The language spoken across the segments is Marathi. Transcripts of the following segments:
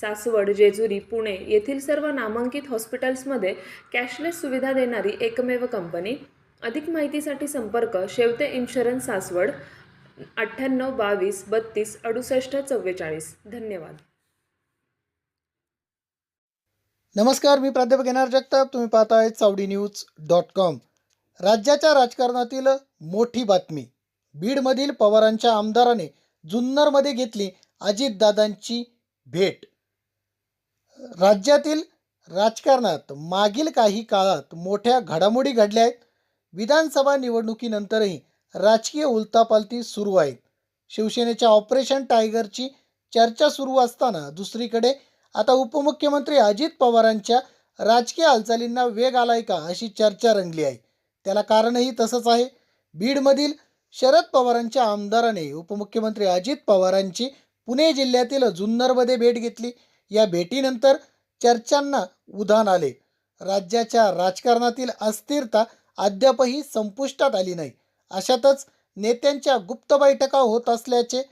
सासवड जेजुरी पुणे येथील सर्व नामांकित हॉस्पिटल्समध्ये कॅशलेस सुविधा देणारी एकमेव कंपनी. अधिक माहितीसाठी संपर्क शेवते इन्शुरन्स सासवड अठ्ठ्याण्णव बावीस बत्तीस अडुसष्ट चव्वेचाळीस. धन्यवाद. नमस्कार मी प्राध्यापक एन जगताप. तुम्ही पाहताय चावडी न्यूज डॉट कॉम. राज्याच्या राजकारणातील मोठी बातमी. बीडमधील पवारांच्या आमदाराने जुन्नरमध्ये घेतली अजितदादांची भेट. राज्यातील राजकारणात मागील काही काळात मोठ्या घडामोडी घडल्या आहेत. विधानसभा निवडणुकीनंतरही राजकीय उलथापालथी सुरू आहेत. शिवसेनेच्या ऑपरेशन टायगरची चर्चा सुरू असताना दुसरीकडे आता उपमुख्यमंत्री अजित पवारांच्या राजकीय हालचालींना वेग आलाय का अशी चर्चा रंगली आहे. त्याला कारणही तसंच आहे. बीडमधील शरद पवारांच्या आमदाराने उपमुख्यमंत्री अजित पवारांची पुणे जिल्ह्यातील जुन्नरमध्ये भेट घेतली. या भेटीनंतर चर्चांना उधाण आले. राज्याच्या राजकारणातील अस्थिरता अद्यापही संपुष्टात आली नाही. अशातच नेत्यांच्या गुप्त बैठका होत असल्याचे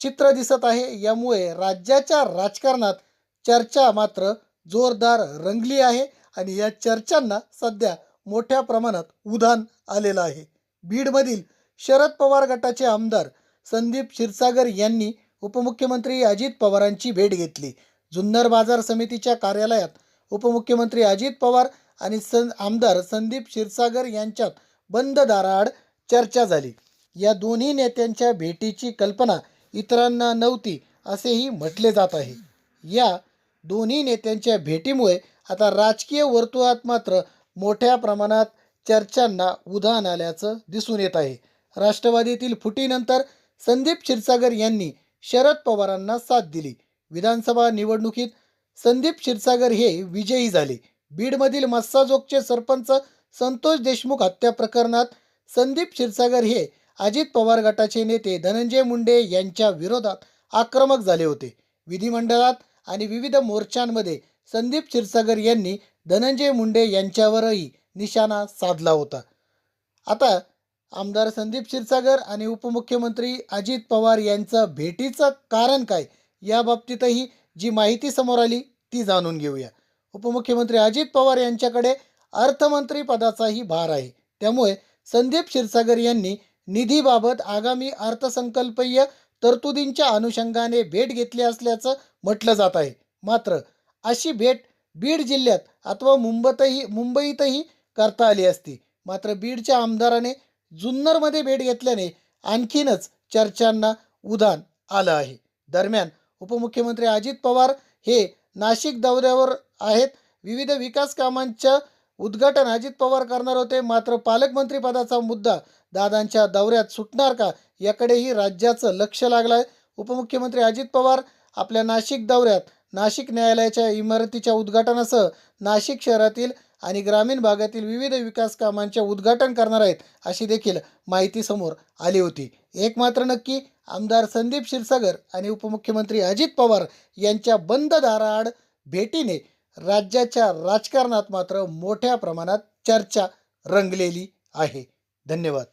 चित्र दिसत आहे. यामुळे राज्याच्या राजकारणात चर्चा मात्र जोरदार रंगली आहे आणि या चर्चांना सध्या मोठ्या प्रमाणात उधाण आलेलं आहे. बीडमधील शरद पवार गटाचे आमदार संदीप क्षीरसागर यांनी उपमुख्यमंत्री अजित पवारांची भेट घेतली. जुन्नर बाजार समितीच्या कार्यालयात उपमुख्यमंत्री अजित पवार आणि सन आमदार संदीप क्षीरसागर यांच्यात बंद दाराआड चर्चा झाली. या दोन्ही नेत्यांच्या भेटीची कल्पना इतरांना नव्हती असेही म्हटले जात आहे. या दोन्ही नेत्यांच्या भेटीमुळे आता राजकीय वर्तुळात मात्र मोठ्या प्रमाणात चर्चांना उधाण आल्याचं दिसून येत आहे. राष्ट्रवादीतील फुटीनंतर संदीप क्षीरसागर यांनी शरद पवारांना साथ दिली. विधानसभा निवडणुकीत संदीप क्षीरसागर हे विजयी झाले. बीडमधील मस्साजोगचे सरपंच संतोष देशमुख हत्या प्रकरणात संदीप क्षीरसागर हे अजित पवार गटाचे नेते धनंजय मुंडे यांच्या विरोधात आक्रमक झाले होते. विधिमंडळात आणि विविध मोर्चांमध्ये संदीप क्षीरसागर यांनी धनंजय मुंडे यांच्यावरही निशाणा साधला होता. आता आमदार संदीप क्षीरसागर आणि उपमुख्यमंत्री अजित पवार यांचं भेटीचं कारण काय? या बाबतीतही जी माहिती समोर आली ती जाणून घेऊया. उपमुख्यमंत्री अजित पवार यांच्याकडे अर्थमंत्री पदाचाही भार आहे. त्यामुळे संदीप क्षीरसागर यांनी निधीबाबत आगामी अर्थसंकल्पीय तरतुदींच्या अनुषंगाने भेट घेतली असल्याचं म्हटलं जात आहे. मात्र अशी भेट बीड जिल्ह्यात अथवा मुंबईतही मुंबईतही करता आली असती. मात्र बीडच्या आमदाराने जुन्नरमध्ये भेट घेतल्याने आणखीनच चर्चांना उधाण आलं आहे. दरम्यान उपमुख्यमंत्री अजित पवार हे नाशिक दौऱ्यावर आहेत. विविध विकास कामांच्या उद्घाटन अजित पवार करणार होते. मात्र पालकमंत्री पदाचा मुद्दा दादांच्या दौऱ्यात सुटणार का? याकडेही राज्याचं लक्ष लागलं आहे उपमुख्यमंत्री अजित पवार आपल्या नाशिक दौऱ्यात नाशिक न्यायालयाच्या इमारतीच्या उद्घाटनासह नाशिक शहरातील आणि ग्रामीण भागातील विविध विकास कामांचे उद्घाटन करणार आहेत अशी देखील माहिती समोर आली होती. एक मात्र नक्की आमदार संदीप क्षीरसागर आणि उपमुख्यमंत्री अजित पवार यांच्या बंद दाराआड भेटीने राज्याच्या राजकारणात मात्र मोठ्या प्रमाणात चर्चा रंगलेली आहे. धन्यवाद.